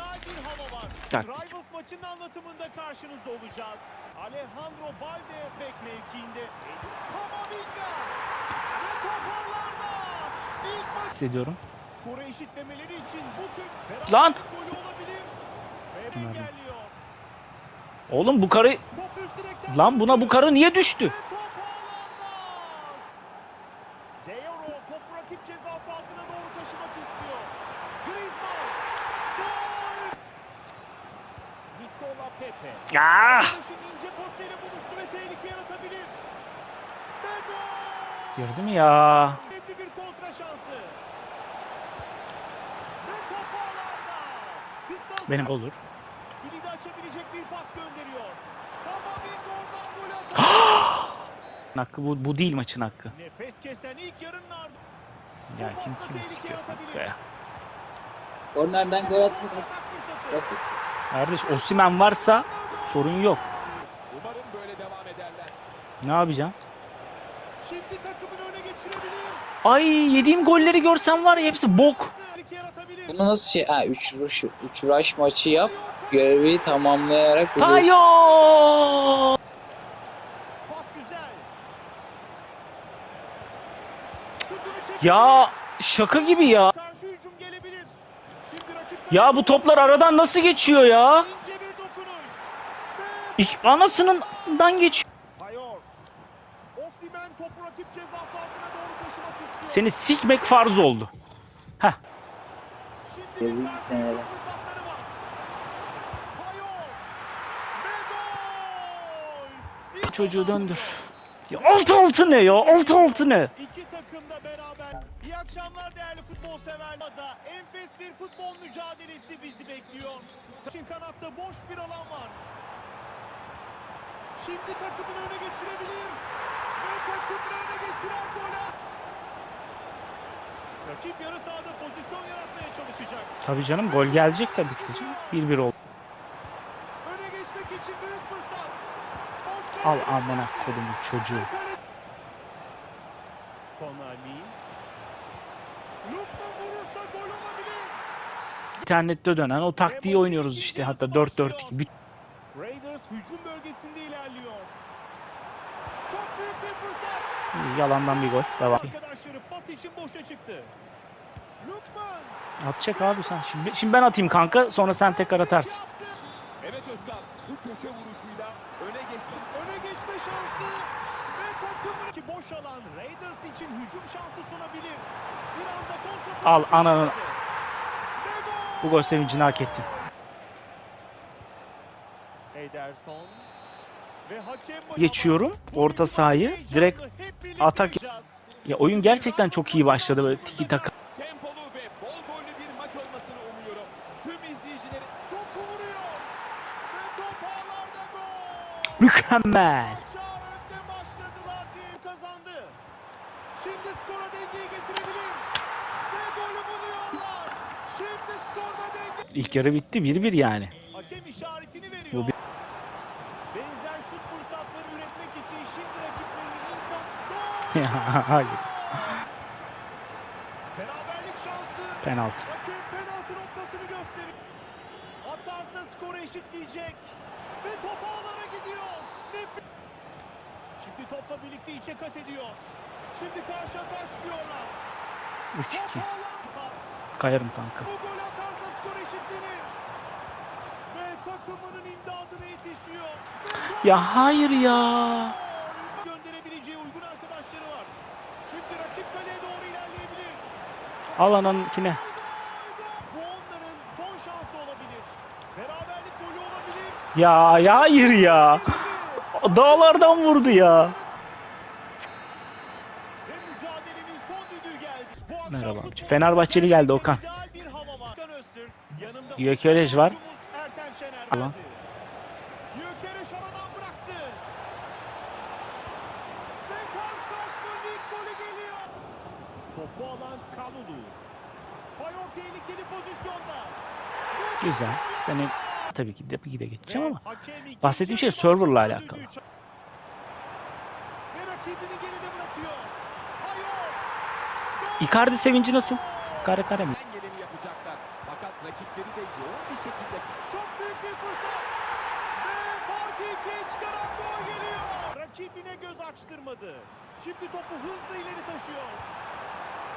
ideal bir hava var. Rivals maçının anlatımında karşınızda olacağız. Alejandro Balde bek mevkiinde. Kamavinga. Ve top ağlarda. İlk maç Hissediyorum. skoru eşitlemeleri için bu Türk Lan! golü olabilir. Ve engelliyor. Oğlum bu karı... Lan buna bu karı niye düştü? Ve top ağlarda. Geyoro topu rakip ceza sahasına doğru taşımak istiyor. Griezmann. Gol. Nikola Pepe. Ya! Arkadaşın ince pasıyla buluştu ve tehlike yaratabilir. Ve gol. Girdi mi ya? Önemli bir kontra şansı. Ve top ağlarda. Kısa Benim olur. kilidi açabilecek bir pas gönderiyor. Kamavinga oradan gol atıyor. Hakkı bu, bu değil maçın hakkı. Nefes kesen ilk yarının ardından. Ya kim kim istiyor ya. Kornerden gol atmak basit. Kardeş Osimen varsa sorun yok. Umarım böyle devam ederler. Ne yapacağım? Şimdi takımını öne geçirebilir. Ay yediğim golleri görsen var ya hepsi bok. Bunu nasıl şey... Ha 3 rush, 3 rush maçı yap. Görevi tamamlayarak bunu Tayo! Ya şaka gibi ya. Karşı hücum. Ya bu toplar aradan nasıl geçiyor ya? İh, Anasınından geçiyor. Seni sikmek farz oldu. İlk Çocuğu döndür. Ya altı altı ne ya? Altı altı ne? İki takım da beraber. İyi akşamlar değerli futbol severler. Da enfes bir futbol mücadelesi bizi bekliyor. Taçın kanatta boş bir alan var. Şimdi takımını öne geçirebilir. Ve takımını öne geçiren gol at- Rakip yarı sahada pozisyon yaratmaya çalışacak. Tabii canım gol gelecek tabii ki. de canım. 1-1 oldu. Öne geçmek için büyük fırsat. Boş Al amına kodumun çocuğu. İnternette dönen o taktiği oynuyoruz işte. Hatta 4-4-2. Bir- Raiders hücum bölgesinde ilerliyor. Çok büyük bir fırsat. Yalandan bir gol. Devam. Arkadaşları pas için boşa çıktı. Lukman. Atacak abi sen. Şimdi, şimdi ben atayım kanka. Sonra sen tekrar atarsın. Evet Özkan bu köşe vuruşuyla öne geçti. Öne geçme şansı. Ve takımın ki boş alan Raiders için hücum şansı sunabilir. Bir anda kontra Al fırsatı ananı. yakaladı. Ve gol. Bu gol sevincini hak ettin. Ederson. Ve hakem Geçiyorum. Orta sahayı direkt atak-. Ya oyun gerçekten çok iyi başladı böyle tiki taka. Tempolu ve bol gollü bir maç olmasını umuyorum. Tüm izleyicileri Topu vuruyor. Ve top ağlarda gol. Mükemmel. Maça önde başladılar diye kazandı. Şimdi skora dengeyi getirebilir. Ve golü buluyorlar. Şimdi skorda denge. İlk yarı bitti 1-1 yani. Hakem işaretini veriyor. Bu bir- Benzer şut fırsatları üretmek için şimdi rakiplerini insan... Hayır. Beraberlik şansı. Penaltı noktasını gösteriyor. Atarsa skoru eşitleyecek. Ve top ağlara gidiyor. Nefis. Şimdi topla birlikte içe kat ediyor. Şimdi karşı atağa çıkıyorlar. 3-2. Top ağlar pas. Kayarım kanka. Bu gol atarsa skor eşitlenir. Ve takımının imdadına yetişiyor. Ya hayır ya. Gönderebileceği uygun arkadaşları var. Şimdi rakip kaleye doğru ilerleyebilir. Al ananınkine. Bu onların son şansı olabilir. Beraberlik golü olabilir. Ya ya hayır ya. Dağlardan vurdu ya. Ve mücadelenin son düdüğü geldi. Bu akşam Merhaba. Fenerbahçeli geldi Okan. Gökereş var. Topu alan Kalulu. Bayor tehlikeli pozisyonda. Ve Güzel. alan- tabii ki de, de geçeceğim ama. Bahsettiğim şey serverla alakalı. Ve rakibini geride bırakıyor. Icardi sevinci nasıl? Kare kare mi? en geleni yapacaklar. Fakat rakipleri de yoğun bir şekilde Çok büyük bir fırsat. Ve farkı ikiye çıkaran gol geliyor. Rakibine göz açtırmadı. Şimdi topu hızla ileri taşıyor.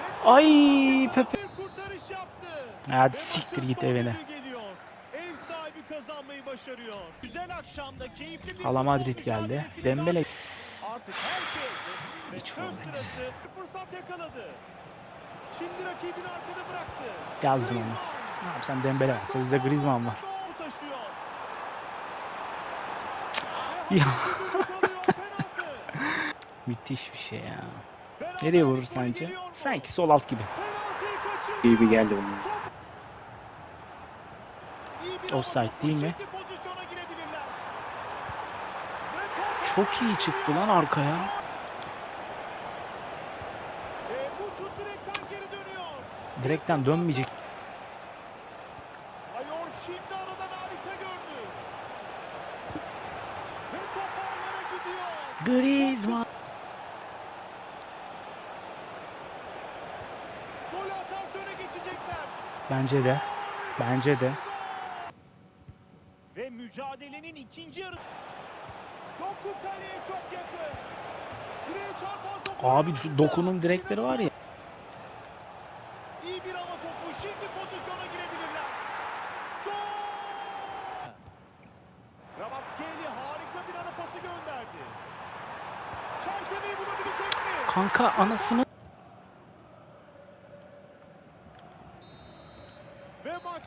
Ve Ay, Pepe. Bir kurtarış yaptı. Hadi siktir git evine. Geliyor. Ev sahibi kazanmayı başarıyor. Güzel akşamda keyifli bir Hala Madrid geldi. Dembele Artık her şey hazır. Ve Hiç söz olmadı. sırası bir fırsat yakaladı. Şimdi rakibini arkada bıraktı. yazdım onu. Griezmann. Ne yapsam Dembele varsa bizde Griezmann var. Gol taşıyor. Ya. Müthiş bir şey ya. Nereye vurur sence? Sanki sol alt gibi. İyi bir geldi bunun. Offside değil mi? Şimdi pozisyona girebilirler. Ve top- Çok iyi çıktı lan arkaya. Direkten dönmeyecek. Ayor şimdi aradan harika gördü. Ve top ağlara gidiyor. Griezmann. Gol atarsa öne geçecekler. Bence de. Bence de. Ve mücadelenin ikinci yarı. Doku kaleye çok yakın. Direğe çarpan topu. Abi dokunun direkleri var ya. İyi bir hava topu. Şimdi pozisyona girebilirler. Gol! Gravatskeli harika bir ara pası gönderdi. Çerçeveyi bulabilecek mi? Kanka anasını.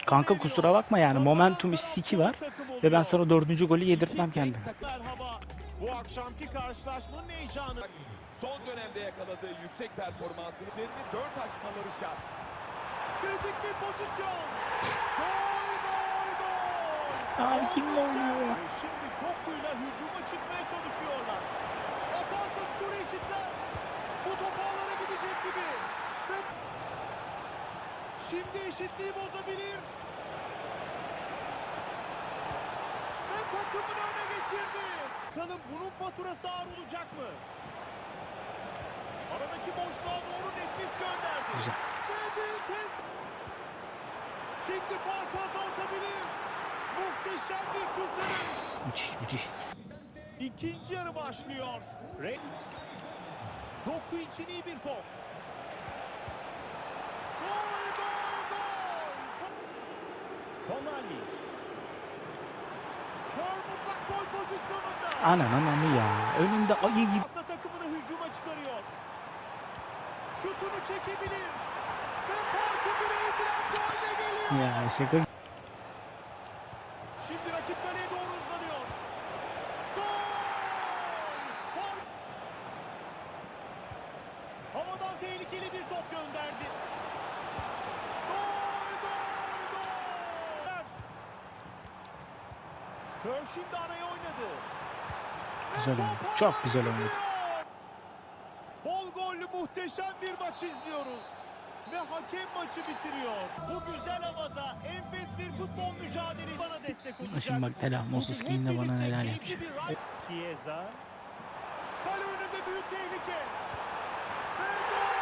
Kanka kusura bakma yani momentum siki var. Ve ben sana dördüncü golü yedirtmem İki akşamki karşılaşmanın heyecanı. son dönemde yakaladığı yüksek performansını üzerinde 4 açmaları şart. Kritik bir pozisyon. Gol, gol, gol. Abi kimle oynuyor? Şimdi topuyla hücuma çıkmaya çalışıyorlar. Atarsa skoru eşitler. Bu top ağlara gidecek gibi. Şimdi eşitliği bozabilir. Ve takımını öne geçirdi. Bakalım bunun faturası ağır olacak mı? Aradaki boşluğa doğru nefis gönderdi. Güzel. Ve bir kez Şimdi farkı azaltabilir. Muhteşem bir kurtarış. Müthiş müthiş. İkinci yarı başlıyor. Re Doku için iyi bir top. Gol, gol, gol. Tonali. Gol pozisyonunda. Ananın amı ya. Önünde ayı gibi. Asla takımını hücuma çıkarıyor. Şutunu çekebilir. Ve farkı bire indiren golle geliyor. Ya şaka. Şimdi rakip kaleye doğru hızlanıyor. Gol! Fark! Havadan tehlikeli bir top gönderdi. Gol! Gol! Gol! Kör şimdi araya oynadı. Güzel oynadı. Çok güzel oynadı. Bol gollü muhteşem bir maç izliyoruz. Ve hakem maçı bitiriyor. Bu güzel havada enfes bir futbol mücadelesi bana destek olacak. Şimdi bak Tela hep King'le bana bir ray- Chiesa. Kale önünde büyük tehlike. Ve gol!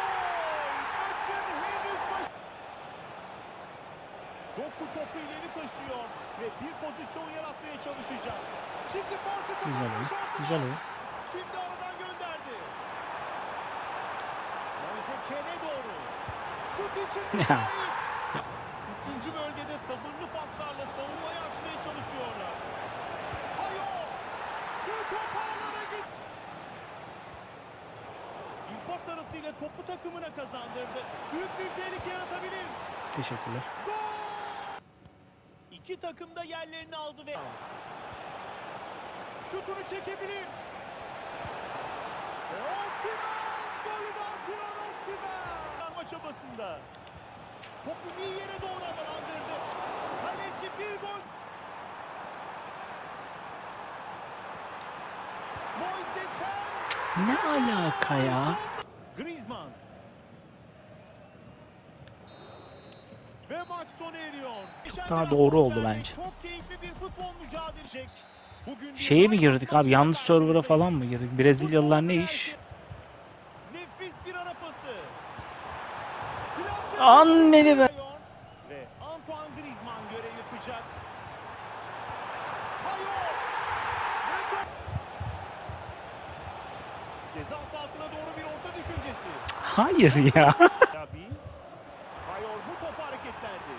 Doku topu ileri taşıyor ve bir pozisyon yaratmaya çalışacak. Şimdi farkı kapatma şansı Güzel var. Şimdi aradan gönderdi. Moise doğru. Şut için müsait. Üçüncü bölgede sabırlı paslarla savunmayı açmaya çalışıyorlar. Hayır. Ve top ağlara gitti. İmpas arasıyla topu takımına kazandırdı. Büyük bir tehlike yaratabilir. Teşekkürler. Gol! İki takım da yerlerini aldı ve şutunu çekebilir. Osimhen golü de atıyor Osimhen. Arma çabasında. Topu iyi yere doğru havalandırdı. Kaleci bir gol. Ne alaka ya? Griezmann. Ve maç sona eriyor. daha doğru oldu bence. Çok keyifli bir futbol mücadelesi. Şeye mi girdik abi? Yanlış server'a falan mı girdik? Brezilyalılar ne iş? Nefis bir ara pası. Anneni be. Ve Antoine Can görev yapacak. Hayır. Ve top- Ceza sahasına doğru bir orta düşüncesi. Hayır ya. Yabi. Bayor bu topu hareketlendi.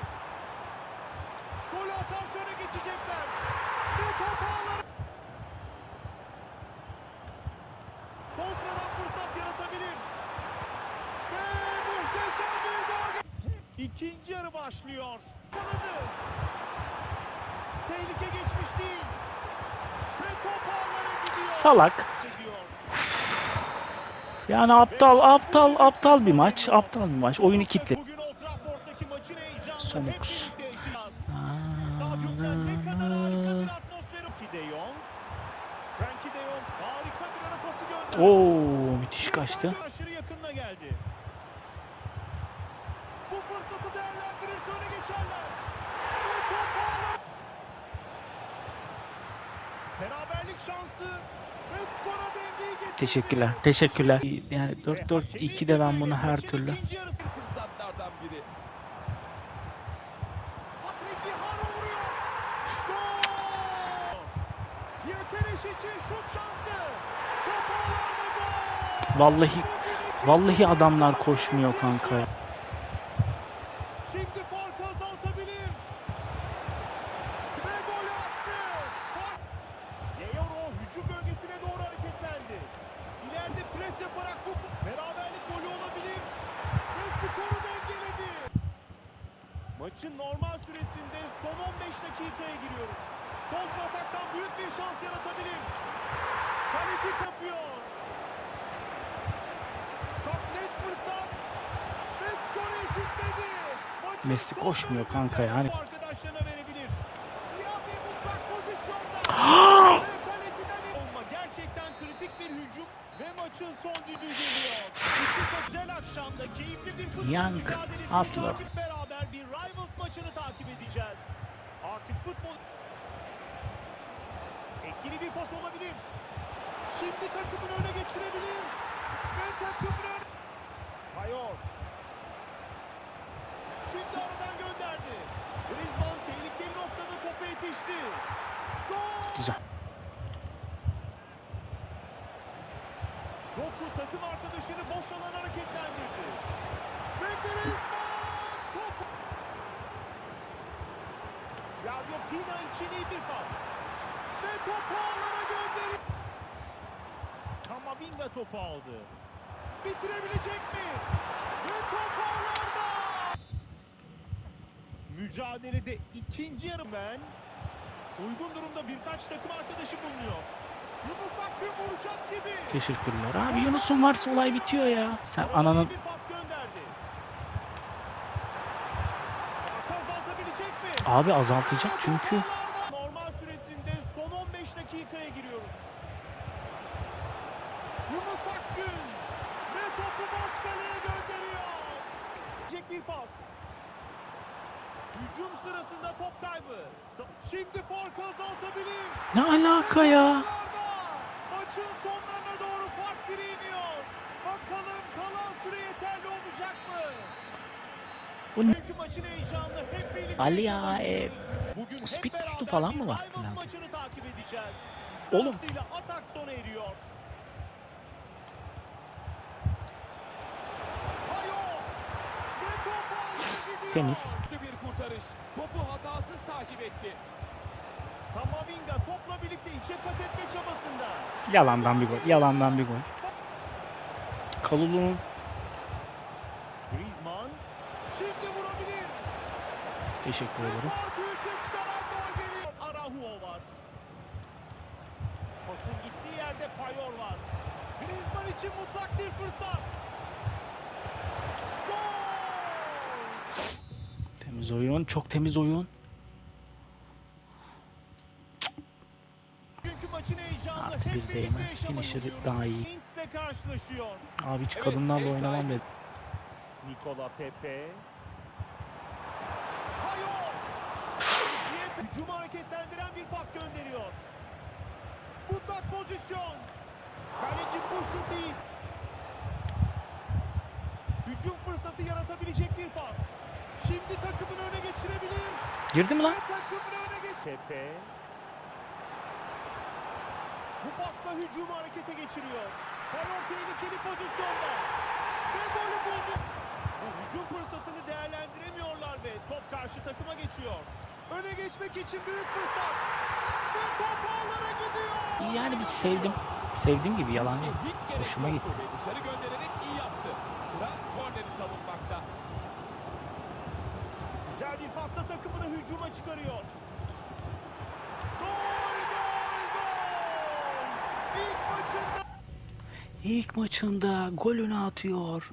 Golü atarsa öne geçecekler. Ve top ağları. Kontradan fırsat yaratabilir. Ve muhteşem bir gol. İkinci yarı başlıyor. Kanadı. Tehlike geçmiş değil. Ve top ağlara gidiyor. Salak. Yani aptal aptal aptal bir maç. Aptal bir maç. Oyunu kitle. Bugün Old Trafford'daki maçın heyecanını Son hep dokuz. birlikte yaşayacağız. Stadyumda ne kadar harika bir atmosfer. Frankie de Jong. Frankie de Jong harika bir ara pası gönderdi. Oo müthiş kaçtı. Aşırı yakınına geldi. Fırsatı değerlendirirse öne geçerler. Beraberlik şansı ve skora dengeyi getirdi. Teşekkürler. Teşekkürler. Yani 4-4-2'de ben bunu her türlü. Fırsatlardan biri. Vallahi vallahi adamlar koşmuyor kanka. Şimdi farkı azaltabilir. Ve golü attı. Fark. Yeyoro hücum bölgesine doğru hareketlendi. İleride pres yaparak bu beraberlik golü olabilir. Ve skoru dengeledi. Maçın normal süresinde son 15 dakikaya giriyoruz. Kontra ataktan büyük bir şans yaratabilir. Kaleci kapıyor. Çok net fırsat. Ve skoru eşitledi. Maçın Messi koşmuyor kanka yani. Arkadaşlarına verebilir. Diaby mutlak pozisyonda. kaleciden olma. Gerçekten kritik bir hücum ve maçın son düdüğü geliyor. İki güzel akşamda keyifli bir futbol Young mücadelesi takip beraber bir Rivals maçını takip edeceğiz. Artık futbol bir pas olabilir. Şimdi takımını öne geçirebilir. Ve takımını öne... Payor. Şimdi aradan gönderdi. Griezmann tehlikeli noktada topa yetişti. Gol! Güzel. Doku takım arkadaşını boş alan hareketlendirdi. Ve Griezmann top... Flavio Pina için iyi bir pas. Ve topu ağlara gönderiyor. Kamavinga topu aldı. Bitirebilecek mi? Ve top ağlarda. Mücadelede ikinci yarı ben. Uygun durumda birkaç takım arkadaşı bulunuyor. Yunus Akgün vuracak gibi. Teşekkürler. Abi Yunus'un varsa olay bitiyor ya. Sen ananın bir pas gönderdi. Farkı azaltabilecek mi? abi azaltacak Ve çünkü topu ağlarda. Normal süresinde son 15 dakikaya giriyoruz. Yunus Akgün ve topu boş kaleye gönderiyor. Gelecek bir pas. Hücum sırasında top kaybı. Şimdi farkı azaltabilir. ne alaka ya? Maçın sonlarına doğru fark biri iniyor. Bakalım kalan süre yeterli olacak mı? Bu ne? Çünkü maçın heyecanını hep birlikte Ali ya, e, Bugün hep speed beraber falan mı var maçını takip edeceğiz. Oğlum. Atak sona eriyor. Hayo! Ve top ağlara gidiyor. Temiz. Bir kurtarış. Topu hatasız takip etti. Kamavinga topla birlikte içe kat etme çabasında. Yalandan bir gol. Yalandan bir gol. Kalulu'nun Griezmann şimdi vurabilir. teşekkür ederim. farkı üçe çıkaran gol geliyor. Araujo var. Pasın gittiği yerde Payor var. Griezmann için mutlak bir fırsat. Temiz oyun. Çok temiz oyun. Artık bir değmez. umuyoruz. daha iyi. Abi hiç Evet, kadınlarla ev oynamam dedi. Nikola Pepe. Hücumu hareketlendiren bir pas gönderiyor. Mutlak pozisyon. Kaleci bu şut değil. Hücum fırsatı yaratabilecek bir pas. Şimdi takımını öne geçirebilir. Girdi mi lan? Ve takımını öne geç. Tepe. Bu pasla hücumu harekete geçiriyor. Bayon tehlikeli pozisyonda. Ve golü buldu. Bu hücum fırsatını değerlendiremiyorlar ve top karşı takıma geçiyor. Öne geçmek için büyük fırsat. Ve top ağlara gidiyor. Yani bir sevdim. Sevdiğim gibi yalan değil. Hoşuma gitti. Dışarı göndererek iyi yaptı. Sıra korneri savunmakta. Bir pasla takımını hücuma çıkarıyor. Gol gol gol. İlk maçında İlk maçında golünü atıyor.